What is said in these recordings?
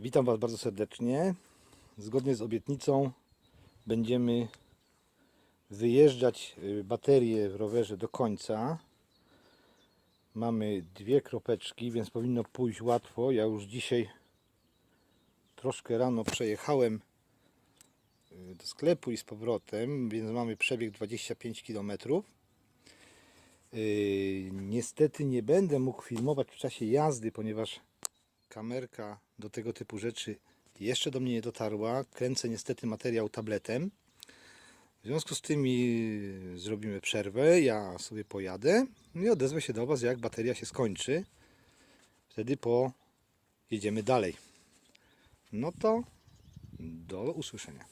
Witam Was bardzo serdecznie. Zgodnie z obietnicą będziemy wyjeżdżać y, baterię w rowerze do końca. Mamy dwie kropeczki, więc powinno pójść łatwo. Ja już dzisiaj troszkę rano przejechałem y, do sklepu i z powrotem, więc mamy przebieg 25 km. Yy, niestety nie będę mógł filmować w czasie jazdy, ponieważ kamerka do tego typu rzeczy jeszcze do mnie nie dotarła. Kręcę niestety materiał tabletem. W związku z tym zrobimy przerwę. Ja sobie pojadę i odezwę się do Was, jak bateria się skończy. Wtedy pojedziemy dalej. No to do usłyszenia.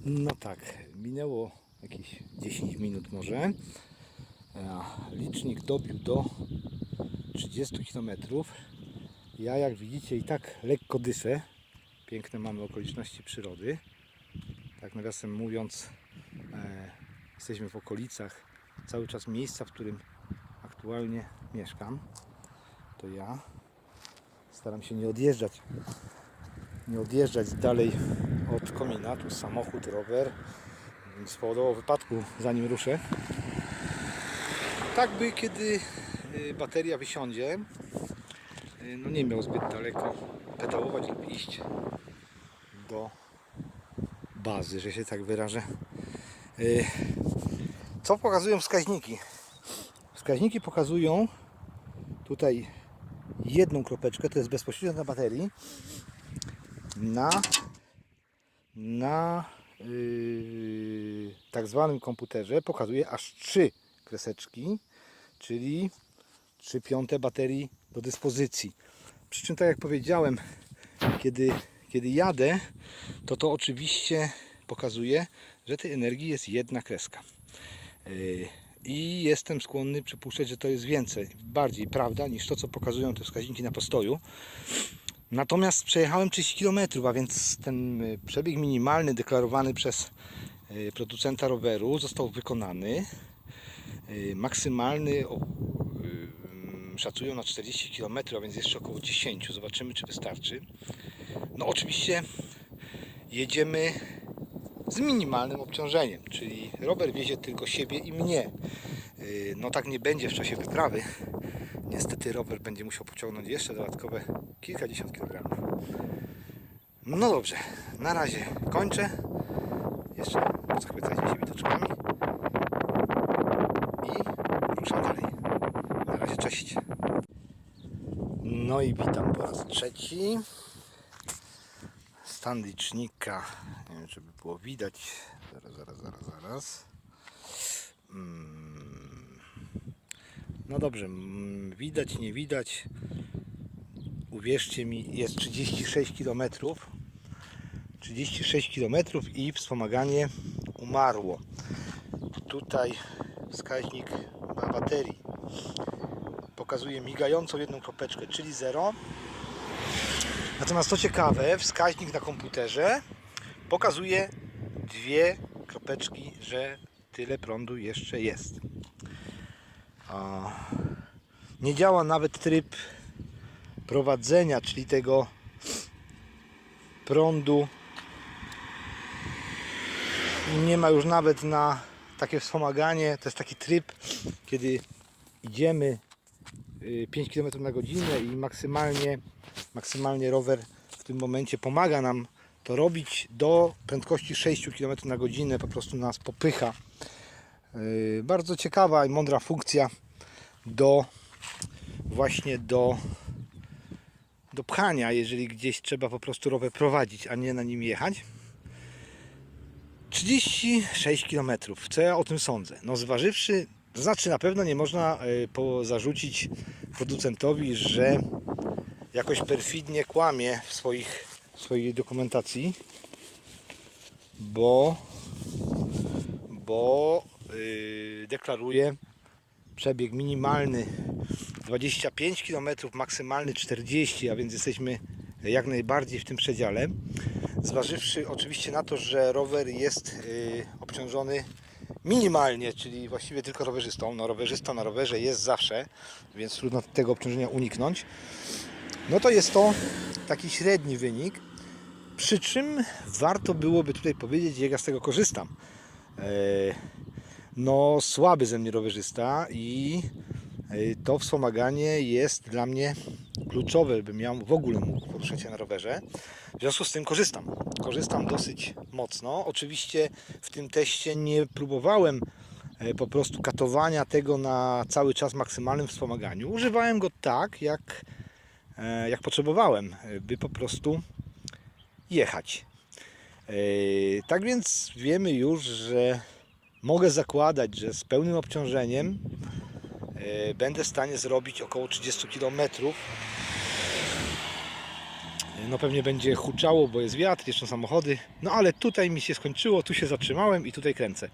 No tak, minęło jakieś 10 minut może. Licznik dobił do 30 km. Ja jak widzicie i tak lekko dyszę. Piękne mamy okoliczności przyrody. Tak nawiasem mówiąc, e, jesteśmy w okolicach cały czas miejsca, w którym aktualnie mieszkam. To ja staram się nie odjeżdżać nie odjeżdżać dalej od komina. Tu samochód, rower. Spowodował wypadku zanim ruszę. Tak by kiedy y, bateria wysiądzie, no nie miał zbyt daleko pedałować lub iść do bazy, że się tak wyrażę. Y, Co pokazują wskaźniki? Wskaźniki pokazują tutaj jedną kropeczkę, to jest bezpośrednio na baterii na, na yy, tak zwanym komputerze pokazuje aż trzy kreseczki, czyli 3 piąte baterii do dyspozycji. Przy czym tak jak powiedziałem, kiedy, kiedy jadę, to to oczywiście pokazuje, że tej energii jest jedna kreska. Yy, I jestem skłonny przypuszczać, że to jest więcej, bardziej prawda niż to, co pokazują te wskaźniki na postoju. Natomiast przejechałem 30 km, a więc ten y, przebieg minimalny deklarowany przez y, producenta roweru został wykonany. Maksymalny szacują na 40 km, a więc jeszcze około 10. Zobaczymy, czy wystarczy. No oczywiście jedziemy z minimalnym obciążeniem, czyli rower wiezie tylko siebie i mnie. Y, No tak nie będzie w czasie wyprawy. Niestety rower będzie musiał pociągnąć jeszcze dodatkowe kilkadziesiąt kilogramów. No dobrze, na razie kończę. Jeszcze zachwycajcie się widoczkami. I ruszam dalej. Na razie, cześć. No i witam po raz trzeci. Stan licznika. Nie wiem, żeby było widać. Zaraz, zaraz, zaraz, zaraz. Mm. No dobrze, mm, widać, nie widać. Uwierzcie mi, jest 36 km. 36 km i wspomaganie umarło. Tutaj wskaźnik baterii pokazuje migającą jedną kropeczkę, czyli 0. Natomiast co ciekawe, wskaźnik na komputerze pokazuje dwie kropeczki, że tyle prądu jeszcze jest. Nie działa nawet tryb prowadzenia, czyli tego prądu. Nie ma już nawet na takie wspomaganie. To jest taki tryb, kiedy idziemy 5 km na godzinę i maksymalnie, maksymalnie rower w tym momencie pomaga nam to robić do prędkości 6 km na godzinę, po prostu nas popycha. Yy, Bardzo ciekawa i mądra funkcja do właśnie do do pchania, jeżeli gdzieś trzeba po prostu rower prowadzić, a nie na nim jechać. 36 km. Co ja o tym sądzę? No zważywszy, to znaczy na pewno nie można po, zarzucić producentowi, że jakoś perfidnie kłamie w, swoich, w swojej dokumentacji, bo bo yy, deklaruje przebieg minimalny 25 km, maksymalny 40, a więc jesteśmy jak najbardziej w tym przedziale. Zważywszy oczywiście na to, że rower jest yy, obciążony minimalnie, czyli właściwie tylko rowerzystą. No rowerzysta na rowerze jest zawsze, więc trudno tego obciążenia uniknąć. No to jest to taki średni wynik. Przy czym warto byłoby tutaj powiedzieć, jak ja z tego korzystam. E, No, słaby ze mnie rowerzysta i e, to wspomaganie jest dla mnie kluczowe, bym miał w ogóle mógł poruszać się na rowerze. W związku z tym korzystam. Korzystam dosyć mocno. Oczywiście w tym teście nie próbowałem e, po prostu katowania tego na cały czas maksymalnym wspomaganiu. Używałem go tak, jak, e, jak potrzebowałem, e, by po prostu jechać. Tak więc wiemy już, że mogę zakładać, że z pełnym obciążeniem będę w stanie zrobić około 30 km. No pewnie będzie huczało, bo jest wiatr, jeszcze samochody. No ale tutaj mi się skończyło, tu się zatrzymałem i tutaj kręcę.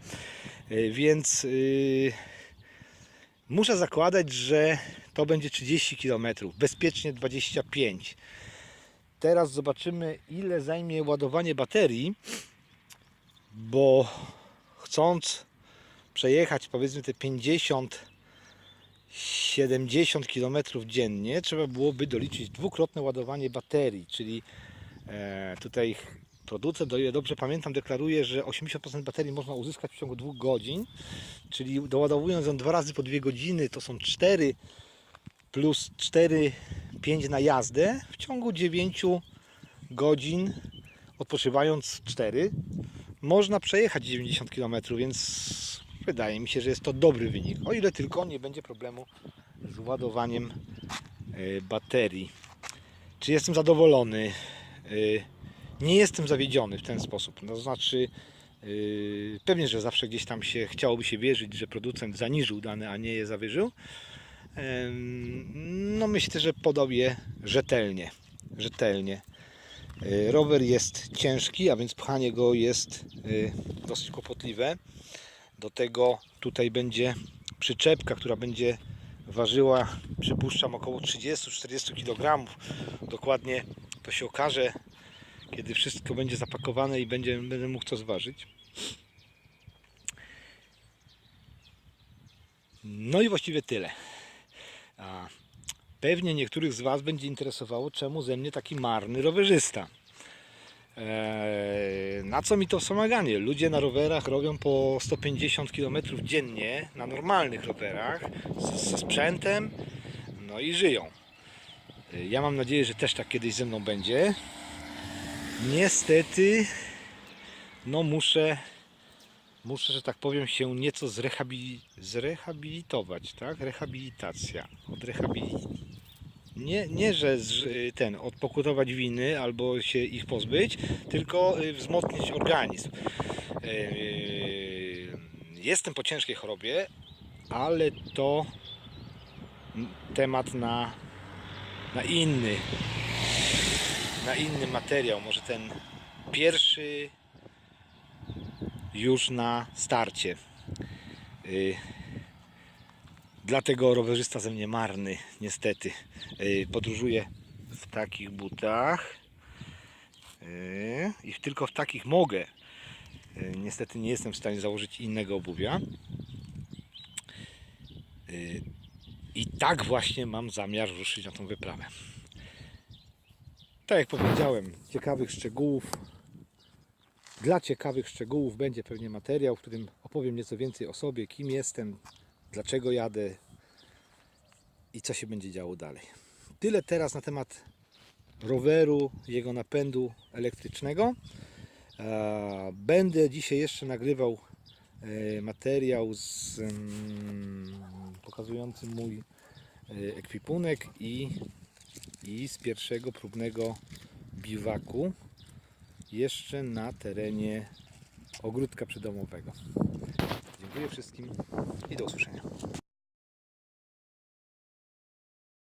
E, Więc yy, muszę zakładać, że to będzie 30 km, bezpiecznie 25. Teraz zobaczymy ile zajmie ładowanie baterii, bo chcąc przejechać powiedzmy te 50 70 km dziennie trzeba byłoby doliczyć dwukrotne ładowanie baterii, czyli e, tutaj producent, o ile dobrze pamiętam, deklaruje, że 80% baterii można uzyskać w ciągu dwóch godzin, czyli doładowując ją dwa razy po dwie godziny, to są 4 plus 4, 5 na jazdę w ciągu 9 godzin odpoczywając 4 można przejechać 90 km, więc wydaje mi się, że jest to dobry wynik. O ile tylko nie będzie problemu z ładowaniem e, baterii. Czy jestem zadowolony? E, Nie jestem zawiedziony w ten sposób. To znaczy, e, pewnie, że zawsze gdzieś tam się chciałoby się wierzyć, że producent zaniżył dane, a nie je zawyżył. No myślę, że podał je rzetelnie. Rzetelnie. Rower jest ciężki, a więc pchanie go jest dosyć kłopotliwe. Do tego tutaj będzie przyczepka, która będzie ważyła, przypuszczam, około 30-40 kg. Dokładnie to się okaże, kiedy wszystko będzie zapakowane i będzie, będę mógł to zważyć. No i właściwie tyle. Pewnie niektórych z Was będzie interesowało, czemu ze mnie taki marny rowerzysta. Eee, na co mi to wspomaganie? Ludzie na rowerach robią po 150 km dziennie, na normalnych rowerach, ze sprzętem, no i żyją. Eee, Ja mam nadzieję, że też tak kiedyś ze mną będzie. Niestety, no muszę, muszę, że tak powiem, się nieco zrehabili- zrehabilitować, tak? Rehabilitacja. Od rehabilitacji nie, nie że z, ten, odpokutować winy albo się ich pozbyć, tylko y, wzmocnić organizm. Yy, Jestem po ciężkiej chorobie, ale to temat na, na inny na inny materiał, może ten pierwszy już na starcie. Dlatego rowerzysta ze mnie marny, niestety. Yy, Podróżuję w takich butach Yy, i tylko w takich mogę. Yy, Niestety nie jestem w stanie założyć innego obuwia. I tak właśnie mam zamiar ruszyć na tą wyprawę. Tak jak powiedziałem, ciekawych szczegółów. Dla ciekawych szczegółów będzie pewnie materiał, w którym opowiem nieco więcej o sobie, kim jestem, dlaczego jadę i co się będzie działo dalej. Tyle teraz na temat roweru, jego napędu elektrycznego. E, Będę dzisiaj jeszcze nagrywał e, materiał z, mm, pokazujący mój e, ekwipunek i, i z pierwszego próbnego biwaku jeszcze na terenie ogródka przydomowego. Dziękuję wszystkim i do usłyszenia.